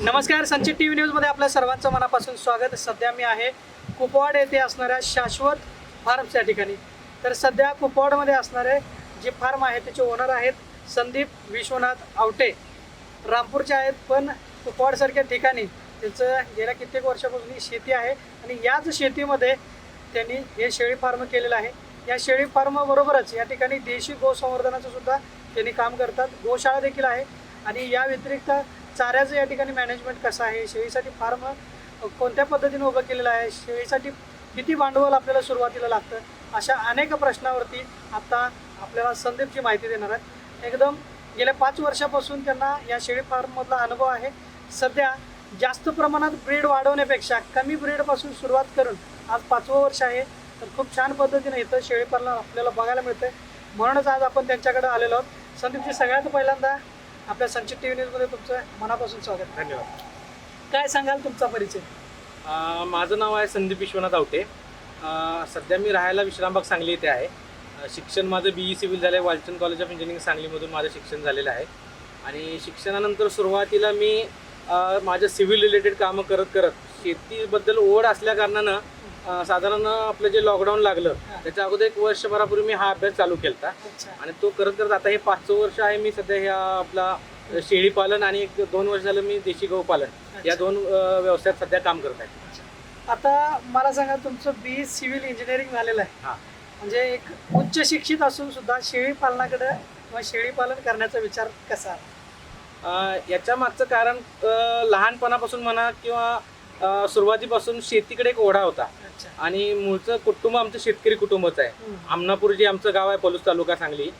नमस्कार संचित T V न्यूजमध्ये आपल्या सर्वांचं मनापासून स्वागत. सध्या मी आहे कुपवाड येथे असणाऱ्या शाश्वत फार्म्स या ठिकाणी. तर सध्या कुपवाडमध्ये असणारे जे फार्म आहे त्याचे ओनर आहेत संदीप विश्वनाथ आवटे. रामपूरचे आहेत पण कुपवाडसारख्या ठिकाणी त्याचं गेल्या कित्येक वर्षापासून ही शेती आहे आणि याच शेतीमध्ये त्यांनी हे शेळी फार्म केलेलं आहे. या शेळी फार्मबरोबरच या ठिकाणी देशी गोसंवर्धनाचं सुद्धा त्यांनी काम करतात. गोशाळा देखील आहे आणि या व्यतिरिक्त चाऱ्याचं या ठिकाणी मॅनेजमेंट कसं आहे? शेळीसाठी फार्म कोणत्या पद्धतीने उभं केलेलं आहे? शेळीसाठी किती भांडवल आपल्याला सुरुवातीला लागतं? अशा अनेक प्रश्नावरती आता आपल्याला संदीपची माहिती देणार आहेत. एकदम गेल्या पाच वर्षापासून त्यांना या शेळी फार्ममधला अनुभव आहे. सध्या जास्त प्रमाणात ब्रीड वाढवण्यापेक्षा कमी ब्रीडपासून सुरुवात करून आज पाचवं वर्ष आहे. तर खूप छान पद्धतीने इथं शेळी पालन आपल्याला बघायला मिळतं म्हणूनच आज आपण त्यांच्याकडे आलेलो आहोत. संदीपजी सगळ्यात पहिल्यांदा आपल्या संचित टी व्ही न्यूजमध्ये तुमचं मनापासून स्वागत. धन्यवाद. काय सांगाल तुमचा परिचय? अ, माझं नाव आहे संदीप विश्वनाथ आवटे. अ, सध्या मी राहायला विश्रामबाग सांगली येथे आहे. अ, शिक्षण माझं बी ई सिव्हिल झालं आहे वालचंद कॉलेज ऑफ इंजिनिअरिंग सांगलीमधून माझं शिक्षण झालेलं आहे. आणि शिक्षणानंतर सुरुवातीला मी अ, माझं सिव्हिल रिलेटेड कामं करत करत शेतीबद्दल ओढ असल्याकारणानं साधारण आपलं जे लॉकडाऊन लागलं त्याच्या अगोदर एक वर्षभरापूर्वी मी हा अभ्यास चालू केला आणि तो करत करत आता हे पाचवं वर्ष आहे मी सध्या ह्या आपला शेळी पालन आणि एक दोन वर्ष झालं मी देशी गहू पालन. या दोन व्यवसायात सध्या काम करत आहे. आता मला सांगा तुमचं बी सिव्हिल इंजिनिअरिंग झालेलं आहे. हा. म्हणजे एक उच्च शिक्षित असून सुद्धा शेळी पालनाकडे किंवा शेळी पालन करण्याचा विचार कसा याच्या मागचं कारण लहानपणापासून म्हणा किंवा सुरुवातीपासून शेतीकडे एक ओढा होता. आणि मूळचं कुटुंब आमचं शेतकरी कुटुंबच आहे. आमनापूर जे आमचं गाव आहे पलूस तालुका सांगली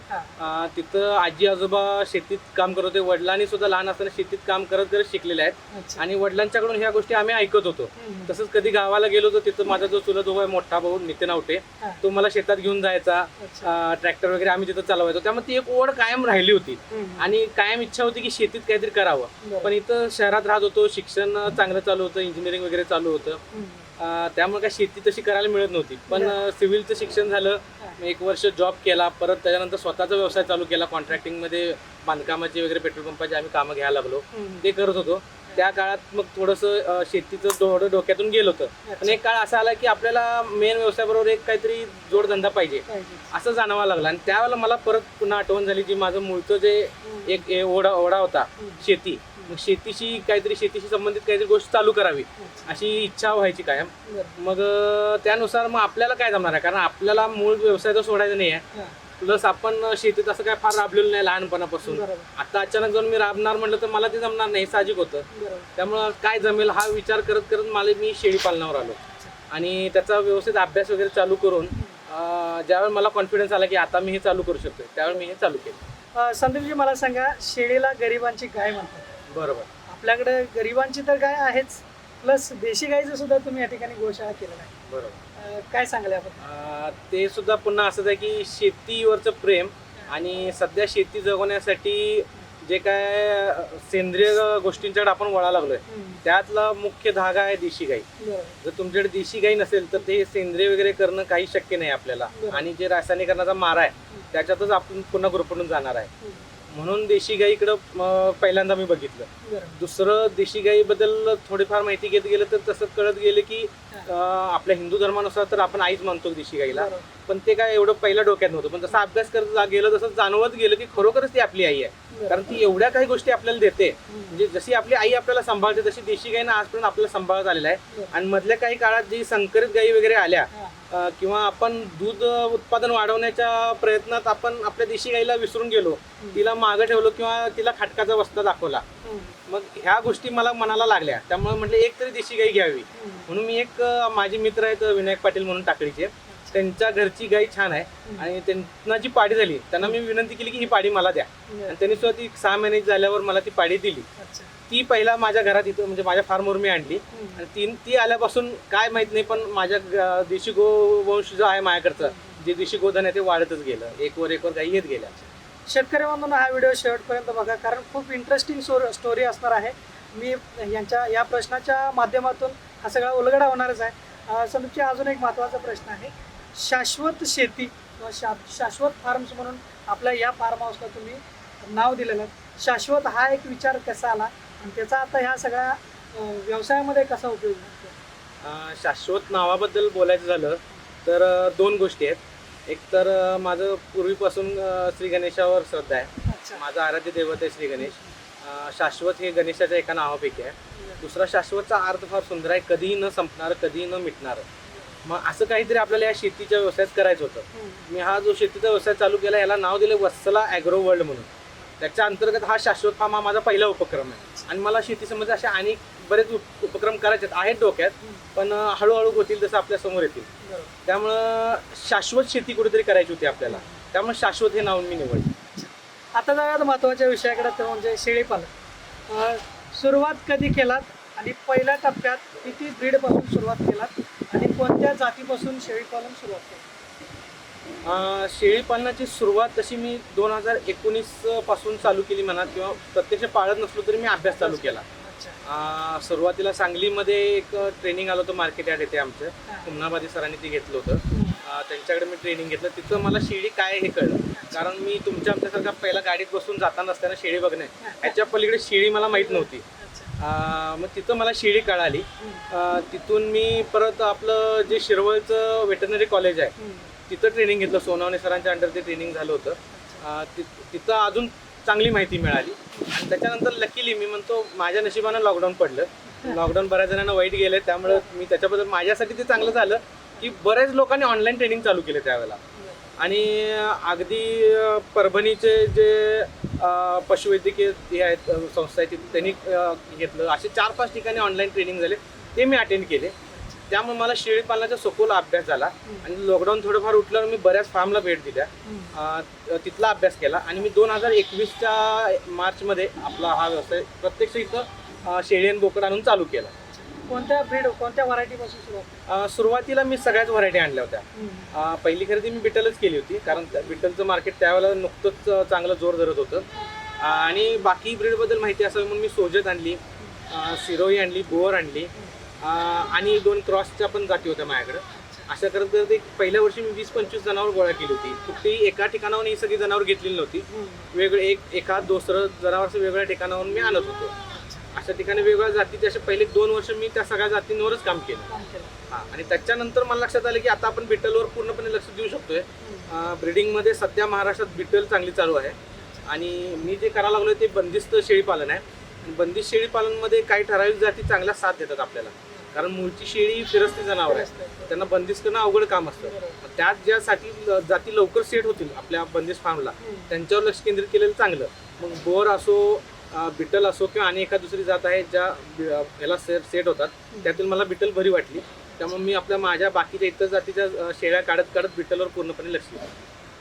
तिथं आजी आजोबा शेतीत काम करत होते. वडिलांनी सुद्धा लहान असताना शेतीत काम करत करत शिकलेले आहेत. आणि वडिलांच्याकडून ह्या गोष्टी आम्ही ऐकत होतो. तसंच कधी गावाला गेलो तर तिथं माझा जो चुलत भाऊ आहे मोठा भाऊ नितीन आवटे. तो मला शेतात घेऊन जायचा. ट्रॅक्टर वगैरे आम्ही तिथं चालवायचो. त्यामुळे ती एक ओढ कायम राहिली होती. आणि कायम इच्छा होती की शेतीत काहीतरी करावं. पण इथं शहरात राहत होतो शिक्षण चांगलं चालू होतं इंजिनिअरिंग वगैरे चालू होतं. त्यामुळे काय शेती तशी करायला मिळत नव्हती पण. सिव्हिलचं शिक्षण झालं. मी एक वर्ष जॉब केला परत त्याच्यानंतर स्वतःचा व्यवसाय चालू केला कॉन्ट्रॅक्टिंगमध्ये बांधकामाचे वगैरे पेट्रोल पंपाचे आम्ही कामं घ्यायला लागलो. ते करत होतो त्या काळात मग थोडंसं शेतीचं थोडं डोक्यातून गेलं होतं पण. एक काळ असा आला की आपल्याला मेन व्यवसायाबरोबर एक काहीतरी जोडधंदा पाहिजे. असं जाणवा लागला आणि त्यावेळेला मला परत पुन्हा आठवण झाली की माझं मूळचं जे. एक ओढा ओढा होता. शेती मग शेतीशी काहीतरी शेतीशी संबंधित काहीतरी गोष्ट चालू करावी. अशी इच्छा व्हायची कायम. बरं. मग त्यानुसार मग आपल्याला काय जमणार आहे? कारण आपल्याला मूळ व्यवसाय तर सोडायचा नाही आहे. प्लस आपण शेतीत असं काय फार राबलेलं नाही लहानपणापासून. आता अचानक जाऊन मी राबणार म्हटलं तर मला ते जमणार नाही हे साहजिक होतं. त्यामुळं काय जमेल हा विचार करत करत मला मी शेळी पालनावर आलो. आणि त्याचा व्यवस्थित अभ्यास वगैरे चालू करून ज्यावेळी मला कॉन्फिडन्स आला की आता मी हे चालू करू शकतो त्यावेळी मी हे चालू केलं. संदीपजी मला सांगा शेळीला गरिबांची गाय म्हणतात. बरोबर. आपल्याकडे गरिबांची तर गाय आहेच. प्लस देशी गायचं सुद्धा तुम्ही या ठिकाणी गोशाळा केलेला आहे. बरोबर. अं, काय सांगाल अं, ते सुद्धा पुन्हा असंच आहे की शेतीवरचं प्रेम आणि सध्या शेती जगवण्यासाठी जे काय अं, सेंद्रिय गोष्टींच्याकडे आपण वळा लागलोय. त्यातला मुख्य धागा आहे देशी गाई. बरोबर. जर तुमच्याकडे देशी गाई नसेल तर ते सेंद्रिय वगैरे करणं काही शक्य नाही आपल्याला. आणि जे रासायनिकरणाचा मारा आहे त्याच्यातच आपण पुन्हा गुरपडून जाणार आहे. हम्म. म्हणून देशी गाईकडं पहिल्यांदा मी बघितलं. दुसरं देशी गाईबद्दल थोडीफार माहिती घेत गेलं तर तसं कळत गेलं की आपल्या हिंदू धर्मानुसार तर आपण आईच मानतो देशी गाईला. पण ते काय एवढं पहिल्या डोक्यात नव्हतं. पण जसा अभ्यास करत गेलं तसं जाणवत गेलं की खरोखरच ती आपली आई आहे. कारण ती एवढ्या काही गोष्टी आपल्याला देते. म्हणजे जशी आपली आई आपल्याला सांभाळते तशी देशी गायीनं आजपर्यंत आपल्याला सांभाळत आलेला आहे. आणि मधल्या काही काळात जी संकरित गायी वगैरे आल्या किंवा आपण दूध उत्पादन वाढवण्याच्या प्रयत्नात आपण आपल्या देशी गाईला विसरून गेलो तिला मागं ठेवलं किंवा तिला खाटकाचा वस्ता दाखवला. मग ह्या गोष्टी मला मनाला लागल्या. त्यामुळे म्हटलं एक तरी देशी गाई घ्यावी. म्हणून मी एक माझे मित्र आहेत विनायक पाटील म्हणून टाकळीचे. त्यांच्या घरची गाई छान आहे. आणि त्यांना जी पाडी झाली त्यांना मी विनंती केली की ही पाडी मला द्या. आणि त्यांनी सुद्धा ती सहा महिने झाल्यावर मला ती पाडी दिली. ती पहिला माझ्या घरात इथं म्हणजे माझ्या फार्मवर मी आणली. आणि ती ती आल्यापासून काय माहीत नाही पण माझ्या ग- देशी गोवंश जो आहे माझ्याकडचं जे देशी गोधन आहे ते वाढतच गेलं. एक वर एक वर गाई येत गेल्या. शेतकरी बांधवांनो हा व्हिडिओ शेवटपर्यंत बघा कारण खूप इंटरेस्टिंग स्टोरी असणार आहे. मी यांच्या या प्रश्नाच्या माध्यमातून हा सगळा उलगडा होणारच आहे. संदीपची अजून एक महत्त्वाचा प्रश्न आहे. शाश्वत शेती किंवा शा शाश्वत फार्म्स म्हणून आपल्या या फार्म हाऊसला तुम्ही नाव दिलेलं आहे. शाश्वत हा एक विचार कसा आला? आणि त्याचा आता ह्या सगळ्या व्यवसायामध्ये कसा उपयोग होतो? शाश्वत नावाबद्दल बोलायचं झालं तर दोन गोष्टी आहेत. एक तर माझं पूर्वीपासून श्री गणेशावर श्रद्धा आहे. माझं आराध्य दैवत आहे श्री गणेश. शाश्वत हे गणेशाच्या एका नावापैकी आहे. दुसरा शाश्वतचा अर्थ फार सुंदर आहे. कधीही न संपणार कधीही न मिटणार. मग असं काहीतरी आपल्याला या शेतीच्या व्यवसायात करायचं होतं. मी हा जो शेतीचा व्यवसाय चालू केला याला नाव दिले वत्सला ॲग्रो वर्ल्ड म्हणून. त्याच्या अंतर्गत हा शाश्वत फार्म हा माझा पहिला उपक्रम आहे. आणि मला शेतीसंबंधी असे अनेक बरेच उप- उपक्रम करायचे आहेत. डोक्यात पण हळूहळू होतील जसं आपल्यासमोर येतील. त्यामुळं शाश्वत शेती कुठेतरी करायची होती आपल्याला. त्यामुळे शाश्वत हे नाव मी निवडलं. आता जाऊयात महत्त्वाच्या विषयाकडे तो म्हणजे शेळीपालन सुरुवात कधी केलात? आणि पहिल्या टप्प्यात किती ब्रीडपासून सुरुवात केलात? आणि कोणत्या जातीपासून शेळीपालन सुरुवात केलं? अं, शेळीपालनाची सुरुवात तशी मी दोन हजार एकोणीसपासून चालू केली म्हणा किंवा प्रत्यक्ष पाळत नसलो तरी मी अभ्यास चालू केला. सुरुवातीला सांगलीमध्ये एक ट्रेनिंग आलं होतं मार्केट यार्ड येते आमचं. पुमनाबादी सरांनी ते घेतलं होतं. त्यांच्याकडे मी ट्रेनिंग घेतलं. तिथं मला शेळी काय हे कळलं. कारण मी तुमच्या आमच्यासारखा पहिला गाडीत बसून जाताना असताना शेळी बघणे ह्याच्या पलीकडे शेळी मला माहीत नव्हती. मग तिथं मला शेळी कळाली. तिथून मी परत आपलं जे शिरवळचं वेटरनरी कॉलेज आहे. तिथं ट्रेनिंग घेतलं. सोनावणे सरांच्या अंडर ते ट्रेनिंग झालं होतं. तिथं अजून चांगली माहिती मिळाली. आणि त्याच्यानंतर लकीली मी म्हणतो माझ्या नशिबानं लॉकडाऊन पडलं. लॉकडाऊन बऱ्याच जणांना वाईट गेलं. त्यामुळं मी त्याच्याबद्दल माझ्यासाठी ते चांगलं झालं की बऱ्याच लोकांनी ऑनलाईन ट्रेनिंग चालू केले त्यावेळेला. आणि अगदी परभणीचे जे पशुवैद्यकीय हे आहेत संस्था आहेत तिथे त्यांनी घेतलं. असे चार पाच ठिकाणी ऑनलाईन ट्रेनिंग झाले. ते मी अटेंड केले. त्यामुळे मला शेळी पालनाचा सखोल अभ्यास झाला. आणि लॉकडाऊन थोडंफार उठल्यावर मी बऱ्याच फार्मला भेट दिल्या. तिथला अभ्यास केला. आणि मी दोन हजार एकवीसच्या मार्चमध्ये आपला हा व्यवसाय प्रत्यक्ष इथं शेळी आणि बोकड आणून चालू केला. कोणत्या ब्रीड कोणत्या व्हरायटीपासून सुरुवात? अं, सुरुवातीला मी सगळ्याच व्हरायटी आणल्या होत्या. अं, पहिली खरेदी मी बिटलच केली होती कारण त्या बिटलचं मार्केट त्यावेळेला नुकतंच अं, चांगलं जोर धरत होतं अं, आणि बाकी ब्रीडबद्दल माहिती असावी म्हणून मी सोजत आणली अं, सिरोई आणली बोअर आणली अं, आणि दोन क्रॉसच्या पण जाती होत्या माझ्याकडे अशा करत करत एक पहिल्या वर्षी मी वीस पंचवीस जनावर गोळा केली होती कुठेही एका ठिकाणाहून ही सगळी जनावर घेतलेली नव्हती. वेगळे एक एखाद दुसरं जनावर असं वेगळ्या ठिकाणाहून मी आणत होतो अशा ठिकाणी वेगवेगळ्या जातीचे असे पहिले दोन वर्ष मी त्या सगळ्या जातींवरच काम केलं. हा आणि त्याच्यानंतर मला लक्षात आलं की आता आपण बिटलवर पूर्णपणे लक्ष देऊ शकतोय. ब्रिडिंगमध्ये सध्या महाराष्ट्रात बिटल चांगली चालू आहे. आणि मी जे करायला लागलो ते बंदिस्त शेळीपालन आहे. आणि बंदिस्त शेळीपालनमध्ये काही ठराविक जाती चांगल्या साथ देतात आपल्याला. कारण मूळची शेळी ही फिरस्ती जनावर आहे. त्यांना बंदिस्त करणं अवघड काम असतं. त्यात ज्यासाठी जाती लवकर सेट होतील आपल्या बंदिस्त फार्मला. त्यांच्यावर लक्ष केंद्रित केलेलं चांगलं. मग बोर असो बिटल असो किंवा आणि एखाद दुसरी जात आहे ज्या ह्याला से याला सेट होतात त्यातून मला बिटल बरी वाटली. त्यामुळे मी आपल्या माझ्या बाकीच्या इतर जातीच्या शेळ्या काढत काढत बिटलवर पूर्णपणे लक्ष दिलं.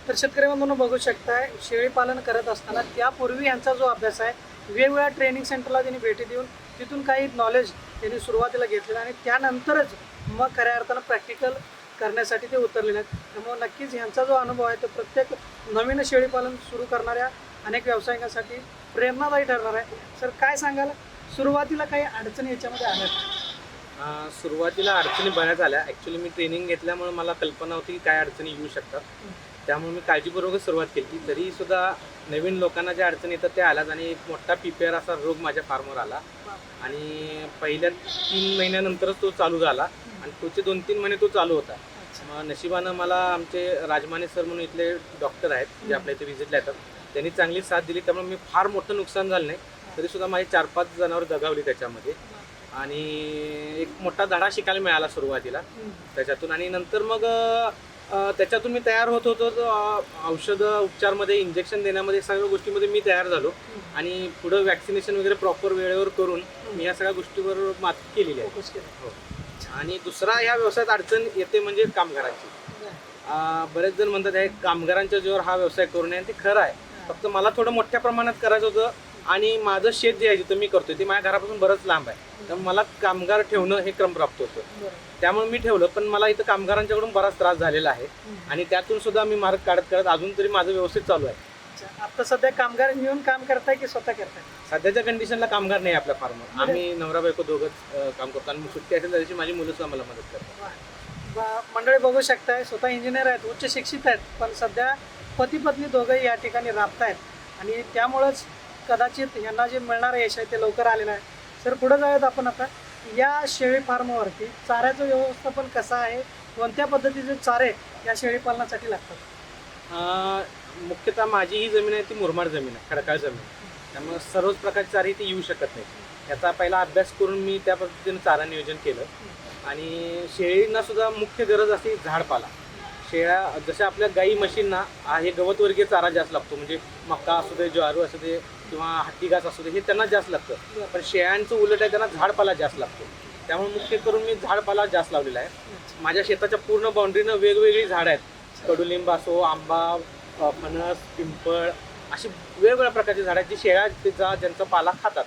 तर शेतकरी म्हणून बघू शकताय शेळी पालन करत असताना त्यापूर्वी यांचा जो अभ्यास आहे वेगवेगळ्या ट्रेनिंग सेंटरला त्यांनी भेटी देऊन तिथून काही नॉलेज त्यांनी सुरुवातीला घेतलेलं आणि त्यानंतरच मग खऱ्या अर्थानं प्रॅक्टिकल करण्यासाठी ते उतरलेले आहेत. त्यामुळे नक्कीच ह्यांचा जो अनुभव आहे तो प्रत्येक नवीन शेळीपालन सुरू करणाऱ्या अनेक व्यावसायिकांसाठी प्रेरणादायी ठरणार आहे. सर काय सांगाल? सुरुवातीला काही अडचणी याच्यामध्ये आल्या सुरुवातीला अडचणी बऱ्याच आल्या. ॲक्च्युली मी ट्रेनिंग घेतल्यामुळे मला कल्पना होती की काय अडचणी येऊ शकतात. त्यामुळे मी काळजीपूर्वक सुरुवात केली. तरी सुद्धा नवीन लोकांना ज्या अडचणी येतात त्या आल्याच आणि एक मोठा पिपेअर असा रोग माझ्या फार्मवर आला. आणि पहिल्या तीन महिन्यानंतरच तो चालू झाला आणि पुढचे दोन तीन महिने तो चालू होता. मग नशिबानं मला आमचे राजमाने सर म्हणून इथले डॉक्टर आहेत जे आपल्या इथे व्हिजिटला येतात. त्यांनी चांगली साथ दिली त्यामुळे मी फार मोठं नुकसान झालं नाही. तरी सुद्धा माझी चार पाच जनावर दगावली त्याच्यामध्ये. आणि एक मोठा धडा शिकायला मिळाला सुरुवातीला. त्याच्यातून आणि नंतर मग त्याच्यातून मी तयार होत होतो औषधं उपचारमध्ये इंजेक्शन देण्यामध्ये सगळ्या गोष्टीमध्ये मी तयार झालो. आणि पुढं वॅक्सिनेशन वगैरे प्रॉपर वेळेवर करून मी या सगळ्या गोष्टीवर मात केलेली आहे. हो. आणि दुसरा ह्या व्यवसायात अडचण येते म्हणजे कामगारांची. बरेच जण म्हणतात हे कामगारांच्या जोर हा व्यवसाय करू नये. आणि ते खरं आहे. फक्त मला थोडं मोठ्या प्रमाणात करायचं होतं आणि माझं शेत जे आहे जिथं मी करतोय ते माझ्या घरापासून बरंच लांब आहे. त्यामुळे मला कामगार ठेवणं हे क्रमप्राप्त होतं. बरं. त्यामुळे मी ठेवलं पण मला इथं कामगारांच्याकडून बराच त्रास झालेला आहे. आणि त्यातून सुद्धा मी मार्ग काढत काढत अजून तरी माझं व्यवस्थित चालू आहे. आता सध्या कामगार मिळून काम करताय की स्वतः करताय? सध्याच्या कंडिशनला कामगार नाही आपल्या फार्मवर आम्ही नवरा बायको दोघंच काम करतो. आणि सुट्टी असेल त्या दिवशी माझी मुलंच आम्हाला मदत करतात. मंडळी बघू शकताय स्वतः इंजिनियर आहेत उच्च शिक्षित आहेत पण सध्या पती पत्नी दोघंही या ठिकाणी राबत आहेत आणि त्यामुळंच कदाचित यांना जे मिळणारं यश आहे ते लवकर आलेलं आहे. सर पुढे जाऊयात आपण आता. या शेळी फार्मवरती चाऱ्याचं व्यवस्थापन कसं आहे? कोणत्या पद्धतीचे चारे या शेळी पालनासाठी लागतात? मुख्यतः माझी ही जमीन आहे ती मुरमाड जमीन आहे खडकाळ जमीन त्यामुळे सर्वच प्रकारची चारे ती येऊ शकत नाही याचा पहिला अभ्यास करून मी त्या पद्धतीने चारा नियोजन केलं. आणि शेळींना सुद्धा मुख्य गरज असते झाडपाला. शेळ्या जशा आपल्या गाई म्हशींना हे गवतवर्गीय चारा जास्त लागतो. म्हणजे मका असू दे ज्वारू असू दे किंवा हत्ती घास असू दे हे त्यांना जास्त लागतं. पण शेळ्यांचं उलट आहे त्यांना झाडपाला जास्त लागतो. त्यामुळे मुख्य करून मी झाडपाला जास्त लावलेला आहे. माझ्या शेताच्या पूर्ण बाउंड्रीनं वेगवेगळी झाडं आहेत. कडुलिंब असो आंबा फणस पिंपळ अशी वेगवेगळ्या प्रकारची झाडं आहेत जी शेळ्या ते जा ज्यांचा पाला खातात.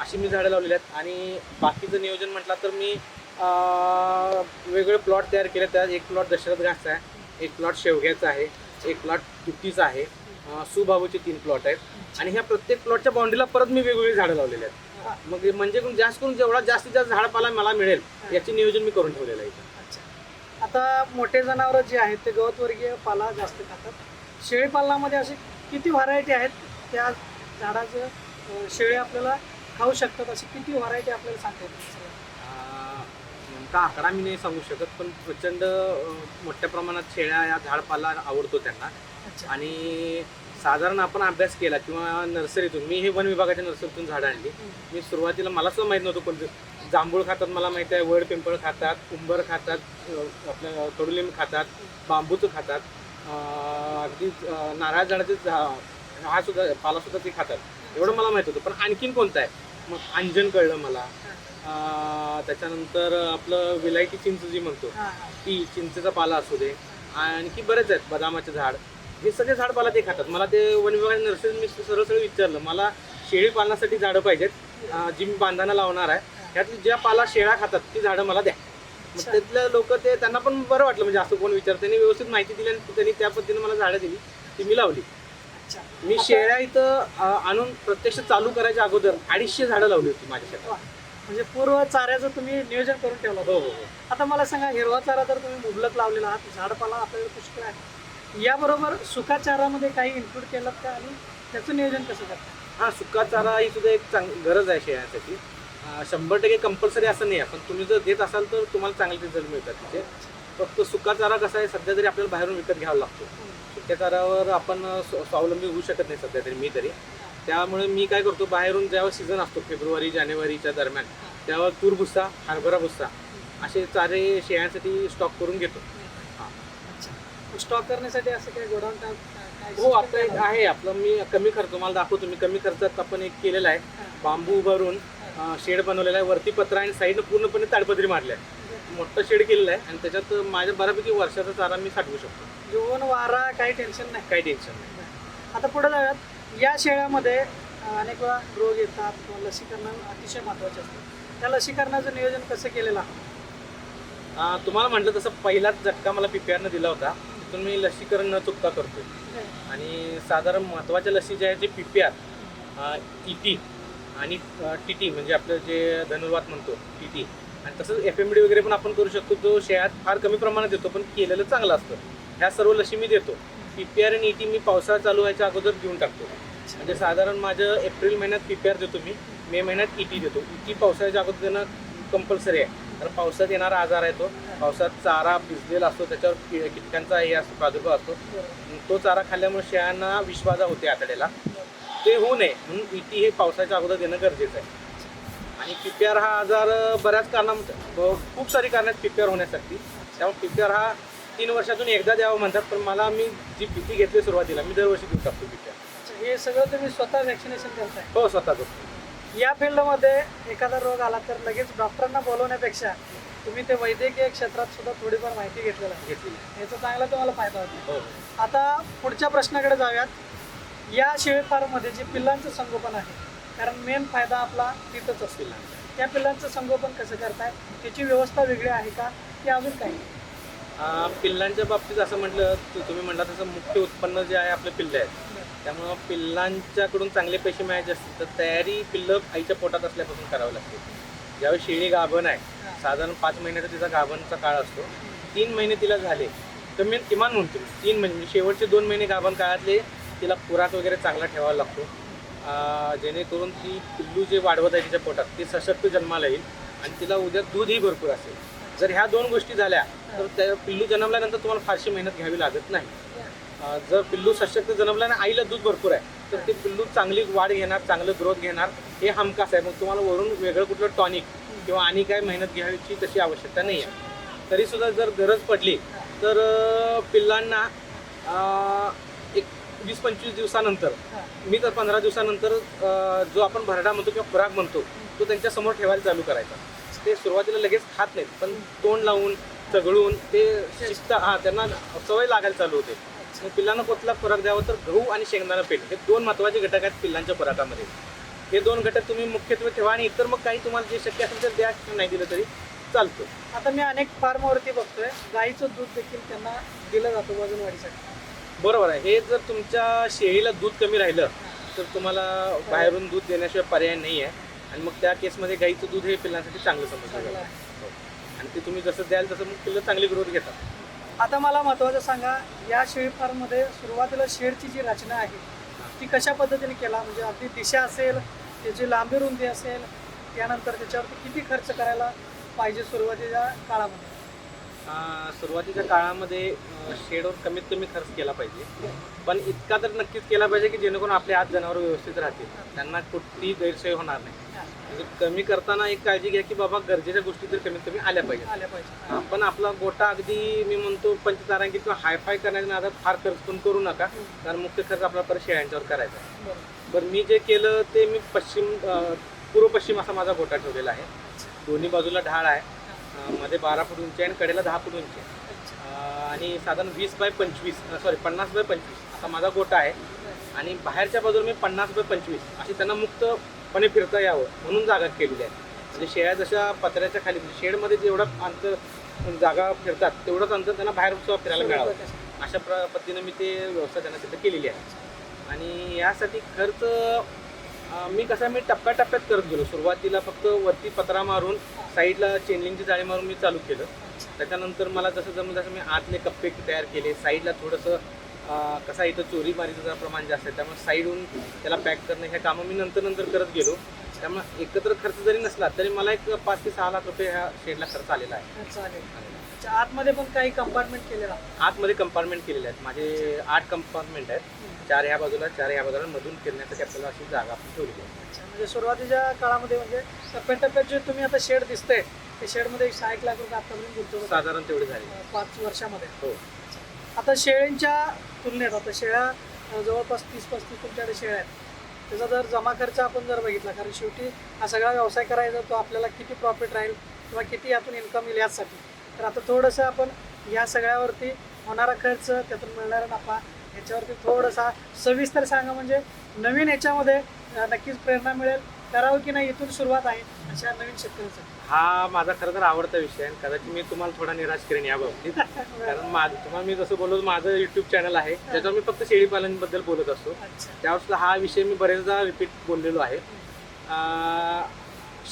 अशी मी झाडं लावलेली आहेत. आणि बाकीचं नियोजन म्हटलं तर मी वेगवेगळे प्लॉट तयार केले. त्यात एक प्लॉट दशरथ घाटचा आहे एक प्लॉट शेवग्याचा आहे एक प्लॉट तुतीचा आहे अ, सुबाबूचे तीन प्लॉट आहेत. आणि ह्या प्रत्येक प्लॉटच्या बाउंड्रीला परत मी वेगवेगळी झाडं लावलेली आहेत. मग म्हणजे जास्त करून जेवढा जास्तीत जास्त झाडपाला मला मिळेल याचे नियोजन मी करून ठेवलेलं आहे अच्छा. आता मोठे जनावरं जे आहेत ते गवतवर्गीय पाला जास्त खातात. शेळीपालनामध्ये असे किती व्हरायटी आहेत? त्या झाडाचं शेळी आपल्याला खाऊ शकतात अशी किती व्हरायटी आपल्याला सांगता येतात नेमका आकडा मी नाही सांगू शकत पण प्रचंड मोठ्या प्रमाणात शेळ्या या झाडपाला आवडतो त्यांना. आणि साधारण आपण अभ्यास केला किंवा नर्सरीतून मी हे वन विभागाच्या नर्सरीतून झाडं आणली. मी सुरुवातीला मला सुद्धा माहीत नव्हतं कोणतं जांभूळ खातात मला माहिती आहे वड पिंपळ खातात उंबर खातात अं, आपलं कडुलिंब खातात बांबूचं खातात अगदी नारळ झाडाचे हा सुद्धा पाला सुद्धा ते खातात. एवढं मला माहीत होतं. पण आणखीन कोणतं आहे? मग अंजन कळलं मला. त्याच्यानंतर आपलं विलायती चिंच जी म्हणतो ती चिंचेचा पाला असू दे आणखी बरेच आहेत बदामाचे झाड. हे सगळे झाड पाला ते खातात. मला ते वन विभागाच्या नर्सरीत मी सरळ सरळ विचारलं मला शेळी पालनासाठी झाडं पाहिजेत. जी मी बांधाना लावणार आहे. ह्यातली ज्या पाला शेळ्या खातात ती झाडं मला द्या. मग अच्छा. त्यातल्या लोक ते त्यांना पण बरं वाटलं म्हणजे असं कोण विचार त्यांनी व्यवस्थित माहिती दिली आणि त्यांनी त्या पद्धतीने मला झाडं दिली ती मी लावली. मी शेळ्या इथं आणून प्रत्यक्ष चालू करायच्या अगोदर अडीचशे झाडं लावली होती माझ्या शेतात. म्हणजे पूर्व चाऱ्याचं तुम्ही नियोजन करून ठेवलं हो. हो हो. आता मला सांगा हिरवा चारा तर तुम्ही मुबलक लावलेला आहात झाडपाला आपल्याला पुष्कळ आहे. याबरोबर सुका चारामध्ये काही इन्क्लूड केलं का? आणि त्याचं नियोजन कसं करता हा सुका चारा ही सुद्धा एक चांग गरज आहे शेळ्यांसाठी. अं, शंभर टक्के कंपल्सरी असं नाही आहे. पण तुम्ही जर देत असाल तर तुम्हाला चांगले रिझल्ट मिळतात तिथे. फक्त सुका चारा कसा आहे सध्या तरी आपल्याला बाहेरून विकत घ्यावा लागतो. सुक्या चारावर आपण अं, स्व- स्वावलंबी होऊ शकत नाही सध्या तरी मी तरी. त्यामुळे मी काय करतो बाहेरून जेव्हा सीझन असतो फेब्रुवारी जानेवारीच्या दरम्यान त्यावर तूर भुस्सा हरभरा भुस्सा असे चारे शेळ्यांसाठी स्टॉक करून घेतो. स्टॉक करण्यासाठी असं गोडाऊन काय काय हो आता एक आहे? आपलं मी कमी खर्च तुम्हाला दाखवतो मी कमी खर्चात आपण एक केलेलं आहे. बांबू उभारून शेड बनवलेला आहे वरती पत्रा आणि साईडनं पूर्णपणे ताडपत्री मारली आहे. मोठं शेड केलेलं आहे आणि त्याच्यात माझ्या बऱ्यापैकी वर्षाचा चारा मी साठवू शकतो. जेवण वारा काही टेन्शन नाही. काही टेन्शन नाही. आता पुढे जाऊयात या शेळ्यामध्ये अनेक वेळा रोग येतात किंवा लसीकरण अतिशय महत्त्वाचे असतं त्या लसीकरणाचं नियोजन कसं केलेलं आहे? तुम्हाला म्हटलं तसं पहिलाच झटका मला पीपीआरनं दिला होता. तिथून मी लसीकरण न चुकता करतो आणि साधारण महत्त्वाच्या लसी ज्या आहेत ते P P R E T आणि टी टी म्हणजे आपलं जे धनुर्वात म्हणतो टी टी. आणि तसंच एफ एम डी वगैरे पण आपण करू शकतो. जो शेळ्यात फार कमी प्रमाणात देतो पण केलेलं चांगलं असतं. ह्या सर्व लसी मी देतो. पी पी आर आणि ई टी मी पावसाळा चालू व्हायच्या अगोदर घेऊन टाकतो. म्हणजे साधारण माझं एप्रिल महिन्यात पी पी आर देतो मी मे महिन्यात ई टी देतो. ई टी पावसाळ्याच्या अगोदर देणं कंपल्सरी आहे. कारण पावसात येणारा आजार आहे तो. पावसात चारा भिजलेला असतो त्याच्यावर कीटकांचा हे असतो प्रादुर्भाव असतो. तो चारा खाल्ल्यामुळे शेळ्यांना विश्वासा होते आतड्याला. ते होऊ नये. म्हणून इटी हे पावसाच्या अगोदर देणं गरजेचं आहे. आणि पीपीआर हा आजार बऱ्याच कारणां खूप सारी कारण आहेत पीपीआर होण्यासाठी. त्यामुळे पीपीआर हा तीन वर्षातून एकदा द्यावं म्हणतात पण मला मी जी भीती घेतली सुरुवातीला मी दरवर्षी देऊ टाकतो पीपीआर अच्छा, हे सगळं तुम्ही स्वतः वॅक्सिनेशन करताय? हो स्वतः करतो. या फील्डमध्ये एखादा रोग आला तर लगेच डॉक्टरांना बोलवण्यापेक्षा तुम्ही ते वैद्यकीय क्षेत्रात सुद्धा थोडीफार माहिती घेतलेलं आहे. घेतली याचा चांगला तुम्हाला फायदा होतो. हो. आता पुढच्या प्रश्नाकडे जाऊयात. या शेळी फार्ममध्ये जे पिल्लांचं संगोपन आहे कारण मेन फायदा आपला तिथंच असतो. त्या पिल्लांचं संगोपन कसं करताय? त्याची व्यवस्था वेगळी आहे का? की अजून काही? पिल्लांच्या बाबतीत असं म्हटलं तुम्ही म्हटलं तसं मुख्य उत्पन्न जे आहे आपले पिल्ले आहेत. त्यामुळं पिल्लांच्याकडून चांगले पैसे मिळायचे असतील तर तयारी पिल्लं आईच्या पोटात असल्यापासून करावी लागते. ज्यावेळी शेळी गाभण आहे साधारण पाच महिन्याचा तिचा गाभणचा काळ असतो. तीन महिने तिला झाले कमी किमान म्हणतो मी, तीन महिने म्हणजे शेवटचे दोन महिने गाभण काळातले तिला खुराक वगैरे चांगला ठेवावा लागतो. जेणेकरून ती पिल्लू जे वाढवत आहे तिच्या पोटात ती सशक्त जन्माला येईल आणि तिला उद्या दूधही भरपूर असेल. जर ह्या दोन गोष्टी झाल्या तर त्या पिल्लू जन्मल्यानंतर तुम्हाला फारशी मेहनत घ्यावी लागत नाही. जर पिल्लू सशक्त जन्मला आणि आईला दूध भरपूर आहे तर ते पिल्लू चांगली वाढ घेणार चांगलं ग्रोथ घेणार हे हमखास आहे. मग तुम्हाला वरून वेगळं कुठलं टॉनिक किंवा आणि काय मेहनत घ्यायची तशी आवश्यकता नाही आहे. तरी सुद्धा जर गरज पडली तर पिल्लांना एक वीस पंचवीस दिवसानंतर मी तर पंधरा दिवसानंतर जो आपण भरडा म्हणतो किंवा खुराक म्हणतो तो त्यांच्यासमोर ठेवायला चालू करायचा. ते सुरुवातीला लगेच खात नाहीत पण तोंड लावून चगळून ते शिकता हा त्यांना सवय लागायला चालू होते. मग पिल्लांना कुठला खुराक द्यावा तर गहू आणि शेंगदाणा पेंड हे दोन महत्त्वाचे घटक आहेत पिल्लांच्या खुराकामध्ये हे दोन घटक तुम्ही मुख्यत्वे ठेवा आणि इतर मग काही तुम्हाला जे शक्य असेल तर द्या नाही दिलं तरी चालतं. आता मी अनेक फार्मवरती बघतोय गाईचं दूध देखील त्यांना दिलं जातं वजन वाढीसाठी. बरोबर आहे. हे जर तुमच्या शेळीला दूध कमी राहिलं तर तुम्हाला बाहेरून दूध देण्याशिवाय पर्याय नाही आहे आणि मग त्या केसमध्ये गाईचं दूध हे पिल्लांसाठी चांगलं समजलं चांगलं जातं आहे. हो. आणि ते तुम्ही जसं द्याल तसं मग पिल्लं चांगली ग्रोथ घेतात. आता मला महत्वाचं सांगा या शेळी फार्ममध्ये सुरुवातीला शेडची जी रचना आहे ती कशा पद्धतीने केला? म्हणजे अगदी दिशा असेल त्याची लांबी रुंदी असेल त्यानंतर त्याच्यावरती किती खर्च करायला पाहिजे सुरुवातीच्या काळामध्ये? अं, सुरुवातीच्या काळामध्ये अं, शेडवर कमीत कमी खर्च केला पाहिजे. पण इतका तर नक्कीच केला पाहिजे की जेणेकरून आपले हात जनावर व्यवस्थित राहतील. त्यांना कुठलीही गैरसोय होणार नाही. म्हणजे कमी करताना एक काळजी घ्या की बाबा गरजेच्या गोष्टी तर कमीत कमी आल्या पाहिजेत. आल्या पाहिजे आपण आपला गोटा अगदी मी म्हणतो पंचतारांकित किंवा हायफाय करण्याच्या नादात फार खर्च पण करू नका कारण मुख्य खर्च आपला परत शेळ्यांच्यावर करायचा आहे. बरं मी जे केलं ते मी पश्चिम पूर्व पश्चिम असा माझा गोटा ठेवलेला आहे. दोन्ही बाजूला ढाळ आहे. मध्ये बारा फूट उंची आहे आणि कडेला दहा फूट उंची आणि साधारण वीस बाय पंचवीस सॉरी पन्नास बाय पंचवीस असा माझा गोटा आहे. आणि बाहेरच्या बाजूला मी पन्नास बाय पंचवीस अशी त्यांना मुक्तपणे फिरता यावं म्हणून जागा केलेली आहे. म्हणजे शेळ्या जशा पत्र्याच्या खाली म्हणजे शेडमध्ये जेवढं अंतर जागा फिरतात तेवढंच अंतर त्यांना बाहेर सुद्धा फिरायला मिळावं. अशा प्र पद्धतीने मी ते व्यवस्था त्यांना तिथं केलेली आहे. आणि यासाठी खर्च मी कसा मी टप्प्याटप्प्यात करत गेलो. सुरुवातीला फक्त वरती पत्रा मारून साईडला चेनलिंगची जाळी मारून मी चालू केलं. त्याच्यानंतर मला जसं जमलं तसं मी आतले कप्पे तयार केले. साईडला थोडंसं कसं इथं चोरी मारीचं जरा प्रमाण जास्त आहे त्यामुळे साईडहून त्याला पॅक करणं ह्या कामं मी नंतर नंतर करत गेलो. त्यामुळे एकत्र खर्च जरी नसला तरी मला एक पाच ते सहा लाख रुपये ह्या शेडला खर्च आलेला आहे. चालेल आतमध्ये पण काही कंपार्टमेंट केलेला? आतमध्ये कंपार्टमेंट केलेले आहेत. माझे आठ कंपार्टमेंट आहेत. चार ह्या बाजूला चार ह्या बाजूला मधून फिरण्यासाठी आपल्याला अशी जागा आपण ठेवली आहे. म्हणजे सुरुवातीच्या काळामध्ये म्हणजे टप्प्याटप्प्यात जे तुम्ही आता शेड दिसतंय ते शेडमध्ये सहा एक लाख रुपये आतापर्यंत गुंतवणूक. साधारण तेवढे झाले. पाच वर्षामध्ये. हो. आता शेळ्यांच्या तुलनेत आता शेळ्या जवळपास तीस पस्तीस तुमच्याकडे शेळ्या आहेत. त्याचा जर जमा खर्च आपण जर बघितला कारण शेवटी हा सगळा व्यवसाय करायचा तो आपल्याला किती प्रॉफिट राहील किंवा किती यातून इन्कम येईल यासाठी. तर आता थोडंसं आपण या सगळ्यावरती होणारा खर्च त्यातून मिळणारा नफा याच्यावरती थोडंसा सविस्तर सांगा. म्हणजे नवीन याच्यामध्ये नक्कीच प्रेरणा मिळेल. करावं की नाही इथून सुरुवात आहे अशा नवीन शेतकऱ्यांसाठी. हा माझा खरं तर आवडता विषय आहे. कदाचित मी तुम्हाला थोडा निराश करेन या बाबतीत कारण माझं तुम्हाला मी जसं बोललो माझं युट्यूब चॅनल आहे. त्याच्यावर मी फक्त शेळीपालनबद्दल बोलत असतो. सुद्धा हा विषय मी बरेचदा रिपीट बोललेलो आहे.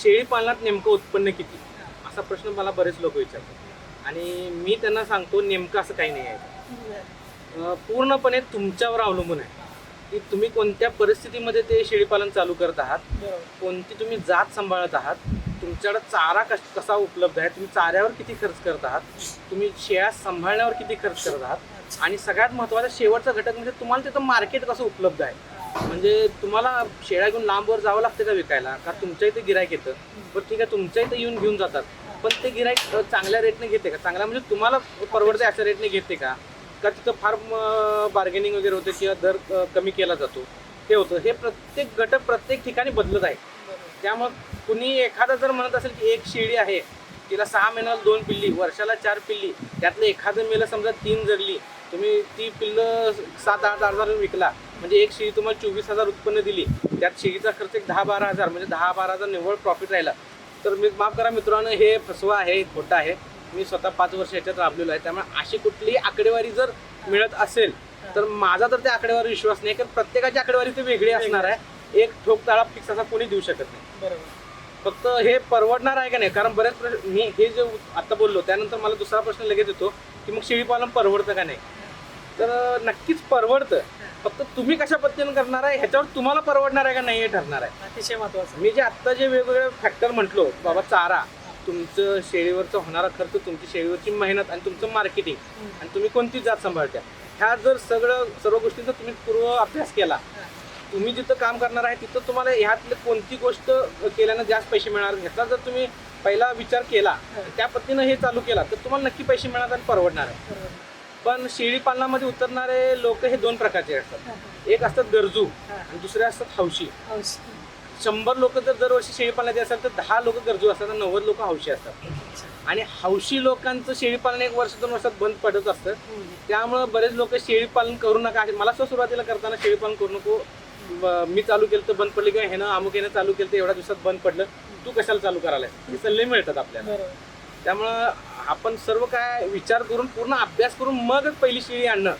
शेळीपालनात नेमकं उत्पन्न किती? असा प्रश्न मला बरेच लोक विचारतात. आणि मी त्यांना सांगतो नेमकं असं काही नाही आहे. पूर्णपणे तुमच्यावर अवलंबून आहे. की तुम्ही कोणत्या परिस्थितीमध्ये ते शेळीपालन चालू करत आहात? कोणती तुम्ही जात सांभाळत आहात? तुमच्याकडे चारा कश कसा उपलब्ध आहे? तुम्ही चाऱ्यावर किती खर्च करत आहात? तुम्ही शेळ्या सांभाळण्यावर किती खर्च करत आहात? आणि सगळ्यात महत्त्वाचा शेवटचा घटक म्हणजे तुम्हाला तिथं मार्केट कसं उपलब्ध आहे? म्हणजे तुम्हाला शेळ्या घेऊन लांबवर जावं लागतं का विकायला? का तुमच्या इथे गिरायक येतं? बरं ठीक आहे तुमच्या इथे येऊन घेऊन जातात. पण ते गिरायक चांगल्या रेटने घेते का? चांगला म्हणजे तुम्हाला परवडते अशा रेटने घेते का? का तिथं फार बार्गेनिंग वगैरे होते किंवा दर कमी केला जातो? ते होतं. हे प्रत्येक घटक प्रत्येक ठिकाणी बदलत आहे. त्यामुळं कुणी एखादा जर म्हणत असेल की एक शेळी आहे तिला सहा महिन्याला दोन पिल्ली वर्षाला चार पिल्ली त्यातलं एखादं मेलं समजा तीन जरली तुम्ही ती पिल्लं सात आठ हजार विकला म्हणजे एक शेळी तुम्हाला चोवीस हजार उत्पन्न दिली त्यात शेळीचा खर्च एक दहा बारा हजार म्हणजे दहा बारा हजार निव्वळ प्रॉफिट राहिला. तर मी माफ करा मित्रांनो हे फसवा आहे खोटं आहे. मी स्वतः पाच वर्ष याच्यात राबलेलो आहे त्यामुळे अशी कुठलीही आकडेवारी जर मिळत असेल तर माझा तर त्या आकडेवारी विश्वास नाही कारण प्रत्येकाची आकडेवारी ती वेगळी असणार आहे. एक ठोक ताळा फिक्स असा कोणी देऊ शकत नाही. बरोबर. फक्त हे परवडणार आहे का नाही? कारण बरेच प्रश्न मी हे जे आता बोललो त्यानंतर मला दुसरा प्रश्न लगेच येतो की मग शेळीपालन परवडतं का नाही? तर नक्कीच परवडतं. फक्त तुम्ही कशा पद्धतीने करणार आहे ह्याच्यावर तुम्हाला परवडणार आहे का नाही हे ठरणार आहे. अतिशय महत्वाचं मी जे आत्ता जे वेगवेगळे फॅक्टर म्हटलो बाबा चारा तुमचं शेळीवरचा होणारा खर्च तुमची शेळीवरची मेहनत आणि तुमचं मार्केटिंग आणि तुम्ही कोणती जात सांभाळत्या ह्या जर सगळं सर्व गोष्टींचा तुम्ही पूर्व अभ्यास केला तुम्ही जिथं काम करणार आहे तिथं तुम्हाला ह्यातलं कोणती गोष्ट केल्यानं जास्त पैसे मिळणार? ह्याचा जर तुम्ही पहिला विचार केला त्या पद्धतीनं हे चालू केला तर तुम्हाला नक्की पैसे मिळणार आणि परवडणार आहे. पण शेळी पालनामध्ये उतरणारे लोक हे दोन प्रकारचे असतात. एक असतात गरजू आणि दुसरे असतात हौशी. शंभर लोक जर दरवर्षी शेळी पालनाचे असेल तर दहा लोक गरजू असतात आणि नव्वद लोक हौशी असतात. आणि हौशी लोकांचं शेळी पालन एक वर्ष दोन वर्षात बंद पडत असतं. त्यामुळं बरेच लोक शेळी पालन करू नका. मला सुद्धा सुरुवातीला करताना शेळी पालन करू नको. मी चालू केलं तर बंद पडली किंवा ह्यानं अमुक ह्यानं चालू केलं तर एवढ्या दिवसात बंद पडलं तू कशाला चालू करायला हे सल्ले मिळतात आपल्याला. त्यामुळं आपण सर्व काय विचार करून पूर्ण अभ्यास करून मगच पहिली शेळी आणणं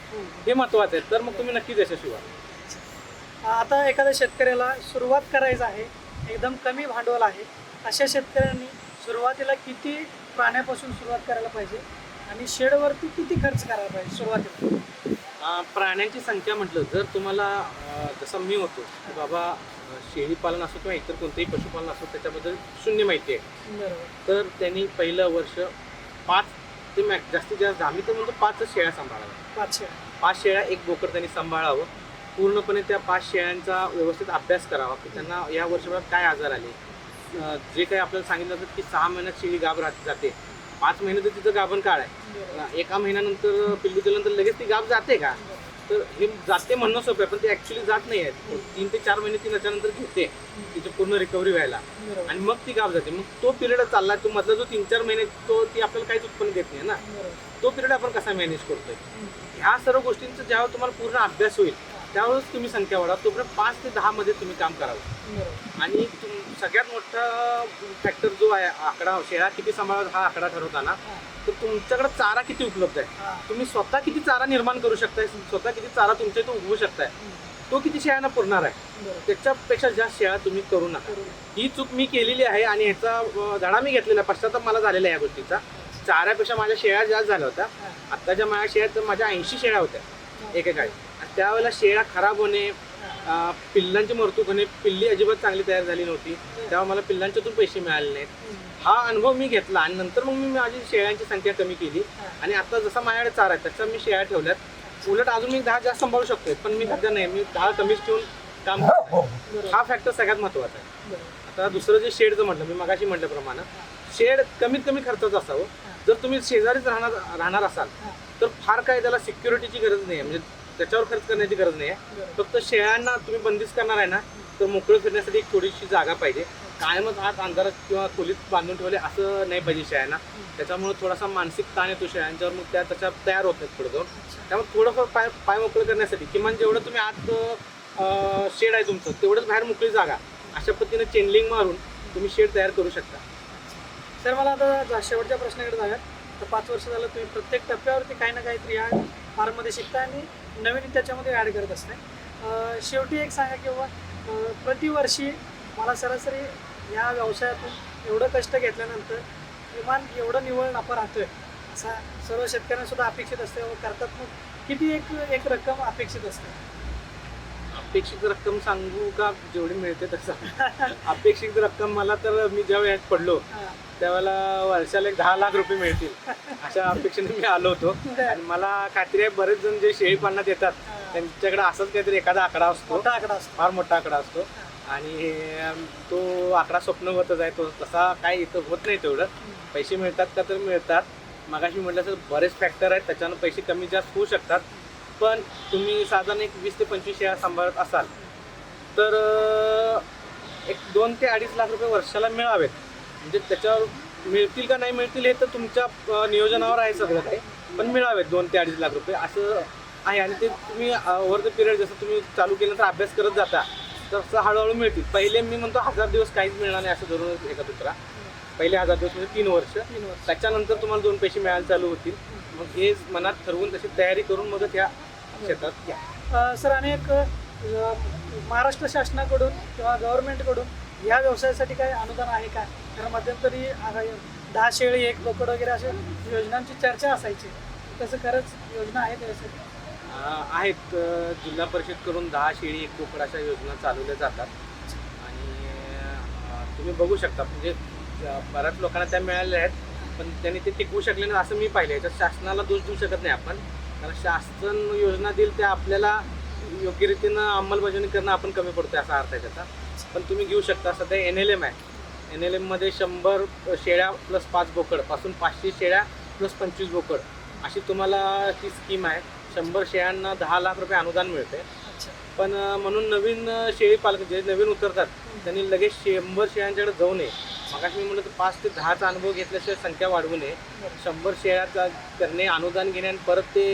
हे महत्वाचं आहे. तर मग तुम्ही नक्कीच यशस्वी व्हाल आता एखाद्या शेतकऱ्याला सुरुवात करायचं आहे एकदम कमी भांडवल आहे अशा शेतकऱ्यांनी सुरुवातीला किती प्राण्यापासून सुरुवात करायला पाहिजे आणि शेडवरती किती खर्च करायला पाहिजे सुरुवातीला? प्राण्यांची संख्या म्हटलं जर तुम्हाला जसं मी होतो बाबा शेळी पालन असो किंवा इतर कोणतेही पशुपालन असो त्याच्याबद्दल शून्य माहिती आहे. तर त्यांनी पहिलं वर्ष पाच ते मॅक्स जास्तीत जास्त आम्ही तर म्हणतो पाचच शेळ्या सांभाळाव्या. पाचशे पाच शेळ्या एक बोकड त्यांनी सांभाळावं. पूर्णपणे त्या पाच शेळ्यांचा व्यवस्थित अभ्यास करावा. की त्यांना या वर्षभरात काय आजार आले? जे काही आपल्याला सांगितलं जातं की सहा महिन्यात शेळी गाभ राहते जाते. पाच महिने तर तिचं गाभण काळ आहे. एका महिन्यानंतर पिल्लू दिल्यानंतर लगेच ती गाभ जाते का? तर हे जाते म्हणणं सोपं आहे पण ते ऍक्च्युली जात नाही आहे. तीन ते चार महिने ती त्याच्यानंतर घेते तिची पूर्ण रिकव्हरी व्हायला. आणि मग ती गाभ जाते. मग तो पिरियड चाललाय तो मधला जो तीन चार महिने तो ती आपल्याला काहीच उत्पन्न देत नाही ना. तो पिरियड आपण कसा मॅनेज करतोय? ह्या सर्व गोष्टींचा ज्यावेळेस तुम्हाला पूर्ण अभ्यास होईल त्यावेळेस तुम्ही संख्या वाढा तोपर्यंत पाच ते दहा मध्ये तुम्ही काम करावं. आणि तुम- सगळ्यात मोठा फॅक्टर जो आहे आकडा शेळ्या किती सांभाळा हा आकडा ठरवताना. तर तुमच्याकडे चारा किती उपलब्ध आहे. तुम्ही स्वतः किती चारा निर्माण करू शकताय स्वतः किती चारा तुमच्या इथं उगवू शकताय तो किती शेळ्यांना पुरणार आहे. त्याच्यापेक्षा जास्त शेळ्या तुम्ही करू नका. ही चूक मी केलेली आहे आणि ह्याचा धडा मी घेतलेला आहे. पश्चाताप मला झालेला आहे या गोष्टीचा चाऱ्यापेक्षा माझ्या शेळ्या जास्त झाल्या होत्या. आत्ताच्या माझ्या शेळ्या तर माझ्या ऐंशी शेळ्या होत्या एकेकाळी त्यावेळेला शेळ्या खराब होणे पिल्लांची मरतूक होणे पिल्ली अजिबात चांगली तयार झाली नव्हती. तेव्हा मला पिल्लांच्यातून पैसे मिळाले नाहीत. हा अनुभव मी घेतला आणि नंतर मग मी माझी शेळ्यांची संख्या कमी केली. आणि आता जसा माझ्याकडे चारा आहे तसं मी शेळ्या ठेवल्यात. उलट अजून मी दहा जास्त सांभाळू शकतोय पण मी सध्या नाही. मी दहा कमीच ठेवून काम करतो हा फॅक्टर सगळ्यात महत्त्वाचा आहे. आता दुसरं जे शेडचं म्हटलं मी मगाशी म्हटल्याप्रमाणे शेड कमीत कमी खर्चाचं असावं. जर तुम्ही शेजारीच राहणार राहणार असाल तर फार काय त्याला सिक्युरिटीची गरज नाही म्हणजे त्याच्यावर खर्च करण्याची गरज नाही आहे. फक्त शेळ्यांना तुम्ही बंदिस्त करणार आहे ना तर मोकळं फिरण्यासाठी एक थोडीशी जागा पाहिजे. कायमच आत अंधारात किंवा खोलीत बांधून ठेवले असं नाही पाहिजे शेळ्यांना. त्याच्यामुळे थोडासा मानसिक ताण येतो शेळ्यांच्यावर मग त्या त्याच्या तयार होत नाहीत पुढे जाऊन. त्यामुळे थोडंफार पाय पाय मोकळं करण्यासाठी किमान जेवढं तुम्ही आत शेड आहे तुमचं तेवढंच बाहेर मोकळी जागा. अशा पद्धतीने चेनलिंग मारून तुम्ही शेड तयार करू शकता. सर मला आता शेवटच्या प्रश्नाकडे जाऊयात. तर पाच वर्ष झालं तुम्ही प्रत्येक टप्प्यावरती काही ना काहीतरी या फार्ममध्ये शिकता आणि नवीन त्याच्यामध्ये ॲड करत असताय अं, शेवटी एक सांगा किंवा प्रतिवर्षी मला सरासरी या व्यवसायातून एवढं कष्ट घेतल्यानंतर किमान एवढं निव्वळ नफा राहतोय असा सर्व शेतकऱ्यांना सुद्धा अपेक्षित असते. व करतात मग किती एक एक रक्कम अपेक्षित असते? अपेक्षित रक्कम सांगू का? जेवढी मिळते तसं. अपेक्षित रक्कम मला तर मी ज्या वेळात पडलो. त्यावेळेला वर्षाला एक दहा लाख रुपये मिळतील. अशा अपेक्षेने मी आलो होतो. आणि मला खात्री आहे बरेच जण जे शेळी पालनात येतात. त्यांच्याकडे असंच काहीतरी एखादा आकडा असतो. मोठा आकडा असतो. फार मोठा आकडा असतो. आणि तो आकडा स्वप्नवतच आहे. तो तसा काय इथं होत नाही तेवढं. पैसे मिळतात का तर मिळतात. मगाशी म्हटलं तर बरेच फॅक्टर आहेत. त्याच्यानं पैसे कमी जास्त होऊ शकतात. पण तुम्ही साधारण एक वीस ते पंचवीस शेळ्या सांभाळत असाल तर एक दोन ते अडीच लाख रुपये वर्षाला मिळावेत. म्हणजे त्याच्यावर मिळतील का नाही मिळतील हे तर तुमच्या नियोजनावर आहे सगळं काही. पण मिळावेत दोन ते अडीच लाख रुपये. असं आहे आणि ते तुम्ही ओव्हर द पिरियड जसं तुम्ही चालू केल्यानंतर अभ्यास करत जाता तसं हळूहळू मिळतील. पहिले मी म्हणतो हजार दिवस काहीच मिळणार नाही असं धरून एका दुसरा पहिले हजार दिवस म्हणजे तीन वर्ष. तीन वर्ष. त्याच्यानंतर तुम्हाला दोन पैसे मिळायला चालू होतील. मग हे मनात ठरवून तशी तयारी करून मग त्या शेतात घ्या. सर आणि एक महाराष्ट्र शासनाकडून किंवा गव्हर्नमेंटकडून या व्यवसायासाठी काय अनुदान आहे का? कारण मध्यंतरी दहा शेळी एक बोकड वगैरे अशा योजनांची चर्चा असायची. तसं खरंच योजना आहेत यासाठी? आहेत. जिल्हा जिल्हा परिषदकडून दहा शेळी एक बोकड अशा योजना चालवल्या जातात. आणि तुम्ही बघू शकता. म्हणजे बऱ्याच लोकांना त्या मिळाल्या आहेत. पण त्यांनी ते टिकवू शकले नाही असं मी पाहिलं याच्यात शासनाला दोष देऊ शकत नाही आपण. कारण शासन योजना देईल त्या आपल्याला योग्यरीतीनं अंमलबजावणी करणं आपण कमी पडतो असा अर्थ आहे त्याचा. पण तुम्ही घेऊ शकता. सध्या एन एल एम आहे. एन एल एममध्ये शंभर शेळ्या प्लस पाच बोकड. पासून पाचशे शेळ्या प्लस पंचवीस बोकड. अशी तुम्हाला ती स्कीम आहे. शंभर शेळ्यांना दहा लाख रुपये अनुदान मिळते. पण म्हणून नवीन शेळी पालक जे नवीन उतरतात त्यांनी लगेच शंभर शेळ्यांच्याकडे जाऊ नये. मग मी म्हटलं तर पाच ते दहाचा अनुभव घेतल्याशिवाय संख्या वाढवू नये. शंभर शेळ्याचा करणे अनुदान घेणे आणि परत ते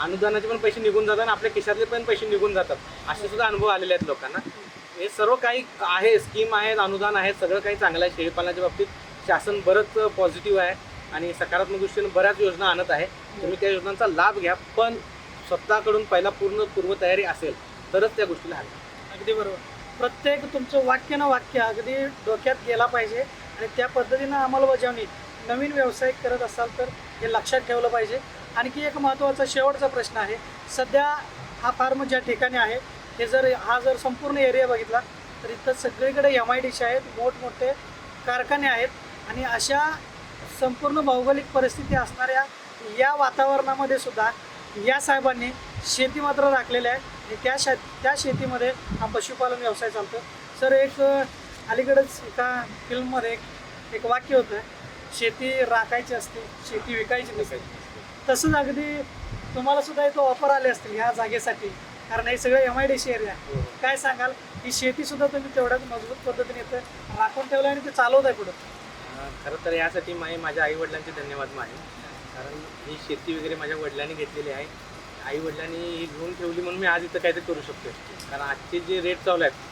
अनुदानाचे पण पैसे निघून जातात आणि आपल्या खिशातले पण पैसे निघून जातात. असे सुद्धा अनुभव आलेले आहेत लोकांना. हे सर्व काही आहे स्कीम आहेत अनुदान आहे सगळं काही चांगलं आहे. शेळीपालनाच्या बाबतीत शासन बरंच पॉझिटिव्ह आहे आणि सकारात्मक दृष्टीने बऱ्याच योजना आणत आहे. तुम्ही त्या योजनांचा लाभ घ्या पण स्वतःकडून पहिला पूर्ण पूर्वतयारी असेल तरच त्या गोष्टीला हवी. अगदी बरोबर. प्रत्येक तुमचं वाक्य ना वाक्य अगदी डोक्यात गेला पाहिजे आणि त्या पद्धतीनं अंमलबजावणी नवीन व्यवसाय करत असाल तर हे लक्षात ठेवलं पाहिजे. आणखी एक महत्त्वाचा शेवटचा प्रश्न आहे. सध्या हा फार्म ज्या ठिकाणी आहे. हे जर हा जर संपूर्ण एरिया बघितला तर इथं सगळीकडे एम आय डी आहेत मोठमोठे कारखाने आहेत आणि अशा संपूर्ण भौगोलिक परिस्थिती असणाऱ्या या वातावरणामध्ये सुद्धा या साहेबांनी शेती मात्र राखलेली आहे. आणि त्या शे त्या शेतीमध्ये हा पशुपालन व्यवसाय चालतो सर एक अलीकडंच एका फिल्ममध्ये एक एक वाक्य होतं शेती राखायची असते शेती विकायची नसेल तसंच अगदी तुम्हाला सुद्धा इथं ऑफर आले असतील ह्या जागेसाठी. कारण हे सगळं M I D C area काय सांगाल? ही शेती सुद्धा तुम्ही तेवढ्याच मजबूत पद्धतीने इथं राखून ठेवलं आणि ते चालवत आहे पुढं. खरं तर यासाठी माझे माझ्या आईवडिलांचे धन्यवाद माने कारण ही शेती वगैरे माझ्या वडिलांनी घेतलेली आहे. आईवडिलांनी ही घेऊन ठेवली म्हणून मी आज इथं काहीतरी करू शकतो कारण आजचे जे रेट चालू आहेत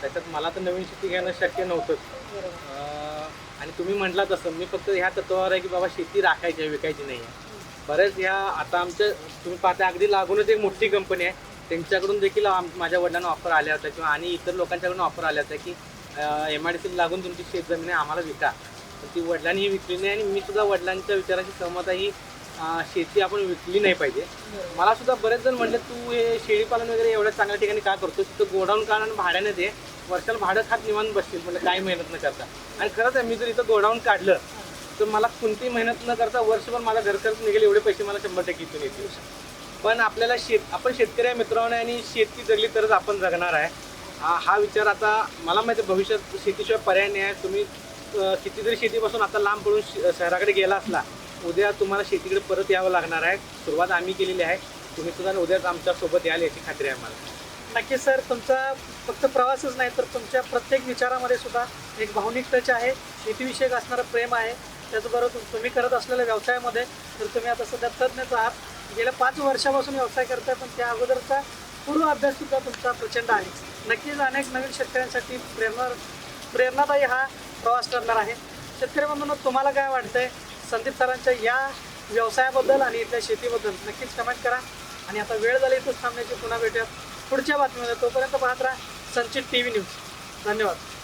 त्याच्यात मला तर नवीन शेती घेणं शक्य नव्हतंच अं, आणि तुम्ही म्हटला तसं. मी फक्त ह्या तत्वावर आहे की बाबा शेती राखायची आहे विकायची नाही आहे. बऱ्याच ह्या आता आमच्या तुम्ही पाहता अगदी लागूनच एक मोठी कंपनी आहे. त्यांच्याकडून देखील माझ्या वडिलांना ऑफर आल्या होत्या किंवा आणि इतर लोकांच्याकडून ऑफर आल्या होत्या की एम आय डी सी लागून तुमची शेत जमीन आहे आम्हाला विका. ती वडिलांनी ही विकली नाही आणि मी सुद्धा वडिलांच्या विचाराची सहमत आहे ही शेती आपण विकली नाही पाहिजे. मला सुद्धा बरेच जण म्हटले तू हे शेळीपालन वगैरे एवढ्या चांगल्या ठिकाणी का करतो तिथं गोडाऊन काढ आणि भाड्याने दे? वर्षाला भाडं खात निवांत बसतील म्हणजे काही मेहनत न करता. आणि खरंच आहे मी जर इथं गोडाऊन काढलं तर मला कोणतीही मेहनत न करता वर्षभर माझा घर खर्च निघेल एवढे पैसे मला शंभर टक्के इथून येतील. पण आपल्याला शेत आपण शेतकरी आहे मित्रांनो आणि शेती जगली तरच आपण जगणार आहे. हा विचार आता मला माहिती आहे भविष्यात शेतीशिवाय पर्याय नाही आहे. तुम्ही अं, किती जरी शेतीपासून आता लांब पडून श- शहराकडे गेला असला उद्या तुम्हाला शेतीकडे परत यावं लागणार आहे. सुरुवात आम्ही केलेली आहे. तुम्ही सुद्धा उद्याच आमच्यासोबत याल याची खात्री आहे मला नक्की सर तुमचा फक्त प्रवासच नाही तर तुमच्या प्रत्येक विचारामध्ये सुद्धा एक भावनिक टच आहे. शेतीविषयक असणारं प्रेम आहे. त्याचबरोबर तुम्ही करत असलेल्या व्यवसायामध्ये तर तुम्ही आता सध्या तज्ज्ञच आहात. गेल्या पाच वर्षापासून व्यवसाय करताय पण त्या अगोदरचा पूर्व अभ्यास सुद्धा तुमचा प्रचंड आहे. नक्कीच अनेक नवीन शेतकऱ्यांसाठी प्रेरणा प्रेरणादायी हा प्रवास ठरणार आहे. शेतकरी बंधूंना तुम्हाला काय वाटतंय? संदीप सरांच्या या व्यवसायाबद्दल आणि इथल्या शेतीबद्दल नक्कीच कमेंट करा. आणि आता वेळ झाली इथंच थांबण्याची पुन्हा भेटूयात. पुढच्या बातमीमध्ये तोपर्यंत पाहत राहा संचित टी व्ही न्यूज. धन्यवाद.